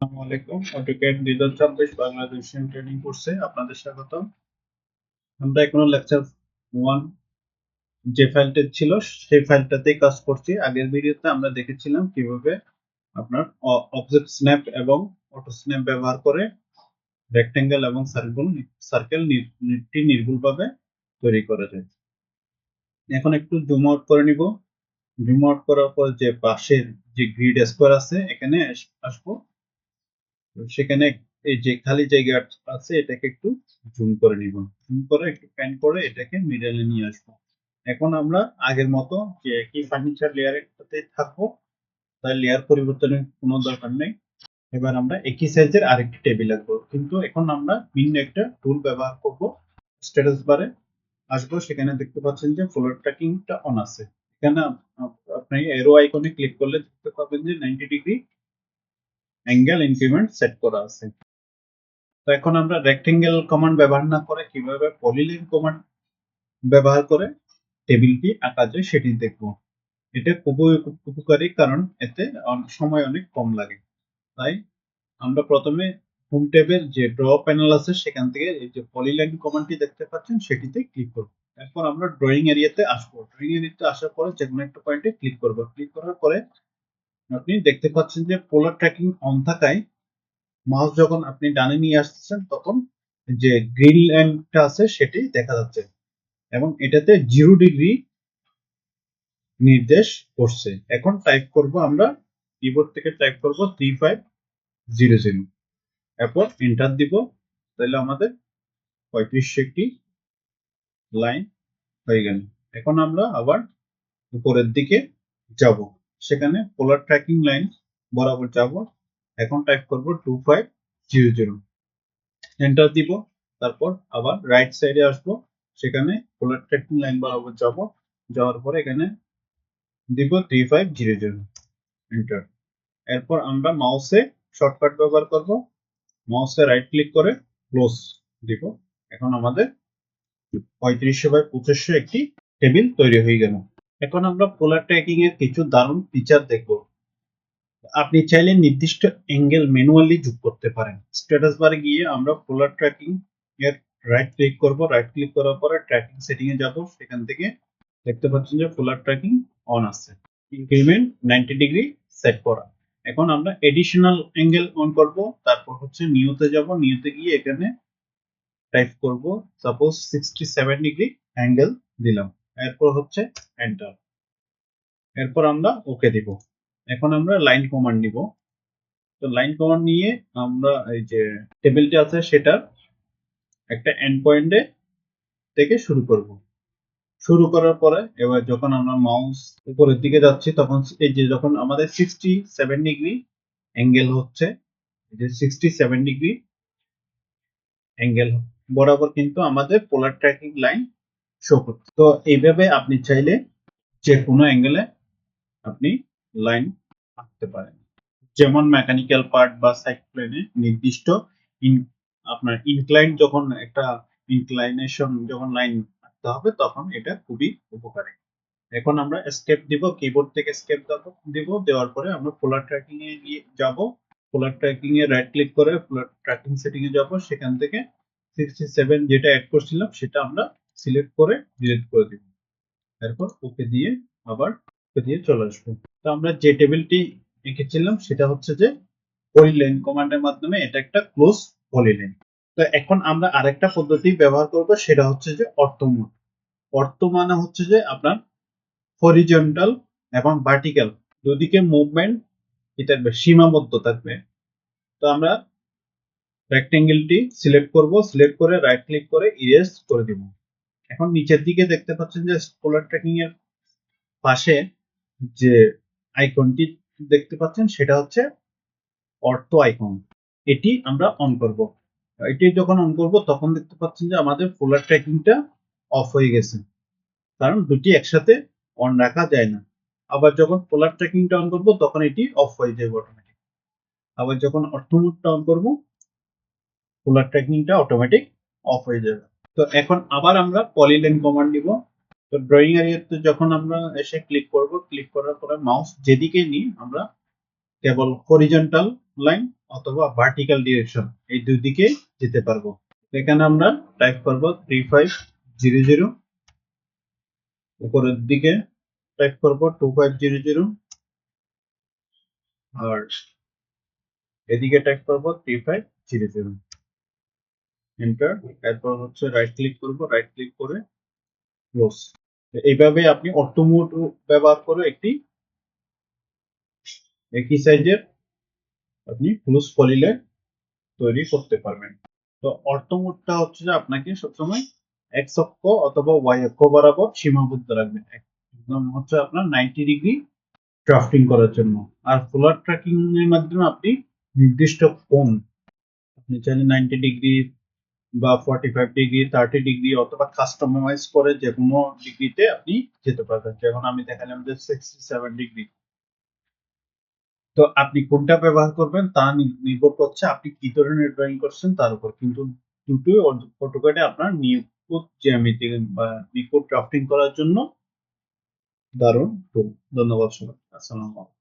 আসসালামু আলাইকুম অটোক্যাড দুই হাজার চব্বিশ ট্রেনিং কোর্সে আপনাদের স্বাগত। আমরা এখনও লেকচার ওয়ান যে ছিল, সেই ফাইলটাতেই কাজ করছি। আগের ভিডিওতে আমরা দেখেছিলাম কীভাবে আপনার অবজেক্ট স্ন্যাপ এবং অটো স্ন্যাপ ব্যবহার করে রেক্টেঙ্গেল এবং সার্কেল সার্কেল নির্ভুলভাবে তৈরি করা যায়। এখন একটু জুম আউট করে নিব। জুম আউট করার পর যে পাশের যে গ্রিড স্কোয়ার আছে, এখানে আসব। সেখানে এই যে খালি জায়গা আছে, এটাকে একটু জুম করে নিব। জুম করে, একটু প্যান করে এটাকে মিডলে নিয়ে আসব। এখন আমরা আগের মতো যে একই ফার্নিচার লেয়ারের সাথে থাকব তাই লেয়ার পরিবর্তনের কোনো দরকার নেই। এবার আমরা একই সাইজের আরেকটি টেবিল রাখব। কিন্তু এখন আমরা ভিন্ন একটা টুল ব্যবহার করব। স্ট্যাটাস বারে আসব, সেখানে দেখতে পাচ্ছেন যে ফ্লোর ট্র্যাকিংটা অন আছে। এখানে আপনি এরো আইকনে ক্লিক করলে দেখতে পাবেন যে 90 ডিগ্রি অ্যাঙ্গেল ইনক্রিমেন্ট সেট করা আছে। তো এখন আমরা রেক্টেঙ্গেল কমান্ড ব্যবহার না করে কীভাবে পলিলাইন কমান্ড ব্যবহার করে টেবিলটি আঁকা যায় সেটি দেখব। এটা খুবই উপকারী কারণ এতে সময় অনেক কম লাগে। তাই আমরা প্রথমে হোম ট্যাবের যে ড্র প্যানেল আছে সেখান থেকে এই যে পলিলাইন কমান্ডটি দেখতে পাচ্ছেন সেটিতে ক্লিক করব। এরপর আমরা ড্রয়িং এরিয়াতে আসব। ড্রয়িং এরিয়াতে আসার পরে যে কোনো একটা পয়েন্টে ক্লিক করব। ক্লিক করার পরে আপনি দেখতে পাচ্ছেন যে পোলার ট্র্যাকিং অন থাকায় মাউস যখন আপনি ডানে নিয়ে আসছেন, তখন যে গ্রিন লাইনটা আছে সেটি দেখা যাচ্ছে এবং এটাতে জিরো ডিগ্রি নির্দেশ করছে। এখন টাইপ করব আমরা কিবোর্ড থেকে টাইপ করব থ্রি ফাইভ জিরো জিরো এরপর এন্টার দিব, তাহলে আমাদের পঁয়ত্রিশশো একটি লাইন হয়ে গেল। এখন আমরা আবার উপরের দিকে যাব। সেখানে পোলার ট্র্যাকিং লাইন বরাবর যাব। এখন টাইপ করব two five zero zero enter দিব, তারপর আবার রাইট সাইডে আসব। সেখানে পোলার ট্র্যাকিং লাইন বরাবর যাব। যাওয়ার পরে এখানে দিব three five zero zero enter এরপর আমরা মাউসে শর্টকাট ব্যবহার করব। মাউসে রাইট ক্লিক করে ক্লোজ দিব। এখন আমাদের পঁয়ত্রিশশো বাই পঁচিশশো একটি টেবিল তৈরি হয়ে গেল। এখন আমরা পোলার ট্র্যাকিং এর কিছু দারুণ ফিচার দেখব। আপনি চাইলে নির্দিষ্ট অ্যাঙ্গেল ম্যানুয়ালি যোগ করতে পারেন। স্ট্যাটাস বারে গিয়ে আমরা পোলার ট্র্যাকিং এর রাইট ক্লিক করব। রাইট ক্লিক করার পরে ট্র্যাকিং সেটিং এ যাব। সেখান থেকে দেখতে পাচ্ছেন যে পোলার ট্র্যাকিং অন আছে। ইনক্রিমেন্ট 90 ডিগ্রি সেট করা। এখন আমরা এডিশনাল অ্যাঙ্গেল অন করব। তারপর হচ্ছে নিউতে যাব। নিউতে গিয়ে এখানে টাইপ করব। সাপোজ 67 ডিগ্রি অ্যাঙ্গেল দিলাম। এরপর হচ্ছে এন্টার এরপর আমরা ওকে দিব। এখন আমরা লাইন কমান্ড নিব। তো লাইন কমান্ড নিয়ে আমরা এই যে টেবিলটি আছে সেটার একটা এন্ড পয়েন্টে থেকে শুরু করব। শুরু করার পরে এবার যখন আমরা মাউস উপরের দিকে যাচ্ছি, তখন এই যে যখন আমাদের সিক্সটি সেভেন ডিগ্রি অ্যাঙ্গেল হচ্ছে যে সিক্সটি সেভেন ডিগ্রি অ্যাঙ্গেল বরাবর কিন্তু আমাদের পোলার ট্র্যাকিং লাইন শো করছে তো এইভাবে আপনি চাইলে যে কোনো অ্যাঙ্গেলে আপনি লাইন আঁকতে পারেন। যেমন মেকানিক্যাল পার্ট বা সাইড প্লেনে নির্দিষ্ট আপনার ইনক্লাইন যখন একটা ইনক্লাইনেশন যখন লাইন আঁকতে হবে, তখন এটা খুবই উপকারী। এখন আমরা স্টেপ দিব কিবোর্ড থেকে স্টেপ দিব দেওয়ার পরে আমরা পোলার ট্র্যাকিং এ গিয়ে যাব। পোলার ট্র্যাকিং এ রাইট ক্লিক করে পোলার ট্র্যাকিং সেটিং এ যাব। সেখান থেকে 67 যেটা অ্যাড করছিলাম, সেটা আমরা সিলেক্ট করে ডিলিট করে দিব। এরপর ওকে দিয়ে আবার ওকে দিয়ে চলে আসব। তো আমরা যে টেবিলটি এঁকেছিলাম, সেটা হচ্ছে যে পলিলাইন কমান্ডের মাধ্যমে এটা একটা ক্লোজ পলিলাইন তো এখন আমরা আরেকটা পদ্ধতি ব্যবহার করব, সেটা হচ্ছে যে অর্থমোড অর্থ মানে হচ্ছে যে আপনার হরিজন্টাল এবং ভার্টিক্যাল দুদিকে মুভমেন্ট এটা সীমাবদ্ধ থাকবে। তো আমরা রেক্টেঙ্গেলটি সিলেক্ট করব সিলেক্ট করে রাইট ক্লিক করে ইরেজ করে দিব। এখন নিচের দিকে দেখতে পাচ্ছেন যে পোলার ট্র্যাকিং এর পাশে যে আইকনটি দেখতে পাচ্ছেন, সেটা হচ্ছে অর্থ আইকন এটি আমরা অন করব। এটি যখন অন করব, তখন দেখতে পাচ্ছেন যে আমাদের পোলার ট্র্যাকিংটা অফ হয়ে গেছে। কারণ দুটি একসাথে অন রাখা যায় না। আবার যখন পোলার ট্র্যাকিংটা অন করব, তখন এটি অফ হয়ে যাবে অটোমেটিক আবার যখন অর্থ মোডটা অন করব পোলার ট্র্যাকিংটা অটোমেটিক অফ হয়ে যাবে। তো এখন আবার আমরা পলিলাইন কমান্ড দিব তো ড্রয়িং এরিয়াতে যখন আমরা এসে ক্লিক করব ক্লিক করার পরে মাউস যেদিকে নিই আমরা কেবল হরিজন্টাল লাইন অথবা ভার্টিক্যাল ডিরেকশন এই দুই দিকে যেতে পারব। এখানে আমরা টাইপ করব থ্রি ফাইভ জিরো জিরো উপরের দিকে টাইপ করব টু ফাইভ জিরো জিরো আর এদিকে টাইপ করব three five zero zero enter এরপর হচ্ছে রাইট ক্লিক করব রাইট ক্লিক করে ক্লোজ এইভাবে আপনি অটোমোড ব্যবহার করে একটি একই সাইজের আপনি ক্লোজ পলিলাইন তৈরি করতে পারবেন। তো অর্থমোডটা হচ্ছে যে আপনাকে সবসময় এক্স অক্ষ অথবা ওয়াই অক্ষ বরাবর সীমাবদ্ধ রাখবেন একদম হচ্ছে আপনার নাইনটি ডিগ্রি ড্রাফটিং করার জন্য। আর ফুলার ট্র্যাকিং এর মাধ্যমে আপনি নির্দিষ্ট কোণ, আপনি চাইলে নাইনটি ডিগ্রি বা forty five degree thirty degree অথবা কাস্টমাইজ করে যে কোনো ডিগ্রিতে আপনি যেতে পারবেন। যেমন আমি দেখালাম যে সিক্সটি সেভেন ডিগ্রি তো আপনি কোনটা ব্যবহার করবেন তা নির্ভর করছে আপনি কি ধরনের ড্রয়িং করছেন তার উপর। কিন্তু দুটোই অটোক্যাডে আপনার নিখুঁত জ্যামিতি বা নিখুঁত ড্রাফটিং করার জন্য দারুণ ধন্যবাদ সবাই আসসালামু আলাইকুম।